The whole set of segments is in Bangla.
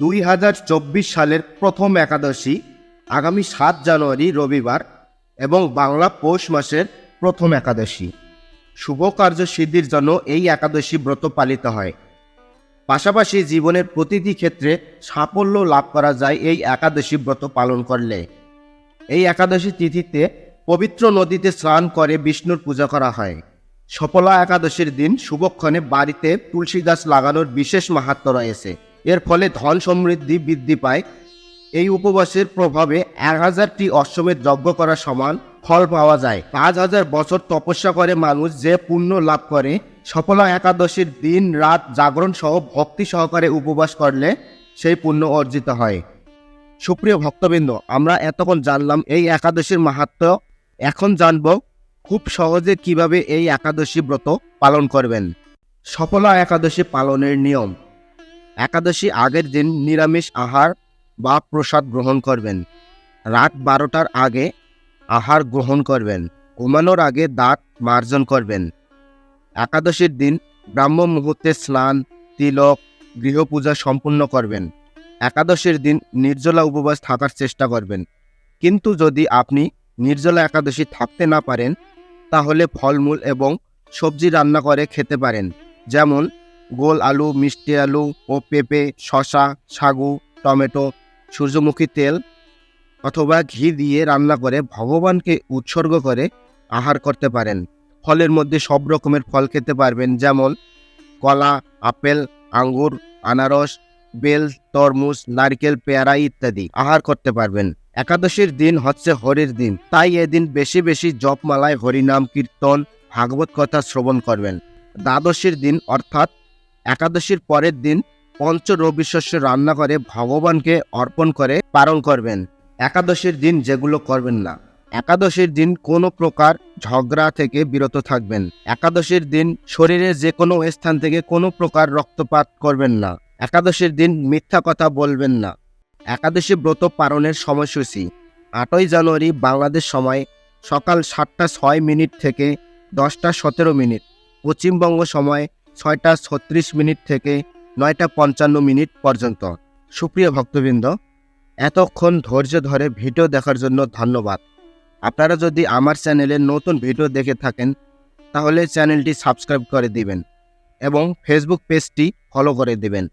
দুই হাজার চব্বিশ সালের প্রথম একাদশী, আগামী সাত জানুয়ারি রবিবার এবং বাংলা পৌষ মাসের প্রথম একাদশী। শুভ কার্য সিদ্ধির জন্য এই একাদশী ব্রত পালিত হয়। পাশাপাশি জীবনের প্রতিটি ক্ষেত্রে সাফল্য লাভ করা যায় এই একাদশী ব্রত পালন করলে। এই একাদশী তিথিতে পবিত্র নদীতে স্নান করে বিষ্ণুর পূজা করা হয়। সফলা একাদশীর দিন শুভক্ষণে বাড়িতে তুলসী গাছ লাগানোর বিশেষ মাহাত্ম রয়েছে। এর ফলে ধন সমৃদ্ধি বৃদ্ধি পায়। এই উপবাসের প্রভাবে এক হাজারটি অশ্বমেধ যজ্ঞ করা সমান ফল পাওয়া যায়। পাঁচ হাজার বছর তপস্যা করে মানুষ যে পুণ্য লাভ করে, সফলা একাদশীর দিন রাত জাগরণ সহ ভক্তি সহকারে উপবাস করলে সেই পুণ্য অর্জিত হয়। সুপ্রিয় ভক্তবৃন্দ, আমরা এতক্ষণ জানলাম এই একাদশীর মাহাত্ম। এখন জানব খুব সহজে কীভাবে এই একাদশী ব্রত পালন করবেন। সফলা একাদশী পালনের নিয়ম। একাদশী আগের দিন নিরামিষ আহার বা প্রসাদ গ্রহণ করবেন। রাত বারোটার আগে আহার গ্রহণ করবেন। ঘুমানোর আগে দাঁত মার্জন করবেন। একাদশীর দিন ব্রাহ্ম মুহূর্তে স্নান, তিলক, গৃহপূজা সম্পূর্ণ করবেন। একাদশীর দিন নির্জলা উপবাস থাকার চেষ্টা করবেন। কিন্তু যদি আপনি নির্জলা একাদশী থাকতে না পারেন, তাহলে ফলমূল এবং সবজি রান্না করে খেতে পারেন। যেমন গোল আলু, মিষ্টি আলু ও পেঁপে, শসা, সাগু, টমেটো, সূর্যমুখী তেল অথবা ঘি দিয়ে রান্না করে ভগবানকে উৎসর্গ করে আহার করতে পারেন। ফলের মধ্যে সব রকমের ফল খেতে পারবেন, যেমন কলা, আপেল, আঙ্গুর, আনারস, বেল, তরমুজ, নারকেল, পেয়ারা ইত্যাদি আহার করতে পারবেন। একাদশীর দিন হচ্ছে হরির দিন, তাই এদিন বেশি বেশি জপমালায় হরিনাম, কীর্তন, ভাগবত কথা শ্রবণ করবেন। দ্বাদশীর দিন অর্থাৎ একাদশীর পরের দিন পঞ্চ রবি শস্য রান্না করে ভগবানকে অর্পণ করে পালন করবেন। একাদশীর দিন যেগুলো করবেন না। একাদশীর দিন কোনো প্রকার ঝগড়া থেকে বিরত থাকবেন। একাদশীর দিন শরীরের যে কোনো স্থান থেকে কোনো প্রকার রক্তপাত করবেন না। একাদশীর দিন মিথ্যা কথা বলবেন না। একাদশী ব্রত পালনের সময়সূচি। আটই জানুয়ারি বাংলাদেশ সময় সকাল সাতটা ছয় মিনিট থেকে দশটা সতেরো মিনিট। পশ্চিমবঙ্গ সময় ছয়টা ছত্রিশ মিনিট থেকে নয়টা পঞ্চান্ন মিনিট পর্যন্ত। সুপ্রিয় ভক্তবৃন্দ, এতক্ষণ ধৈর্য ধরে ভিডিও দেখার জন্য ধন্যবাদ। আপনারা যদি আমার চ্যানেলে নতুন ভিডিও দেখে থাকেন, তাহলে চ্যানেলটি সাবস্ক্রাইব করে দিবেন এবং ফেসবুক পেজটি ফলো করে দিবেন।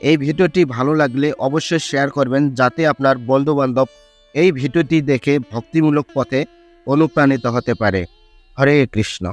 এই ভিডিওটি ভালো লাগলে অবশ্যই শেয়ার করবেন যাতে আপনার বন্ধুবান্ধব এই ভিডিওটি দেখে ভক্তিমূলক পথে অনুপ্রাণিত হতে পারে। হরে কৃষ্ণ।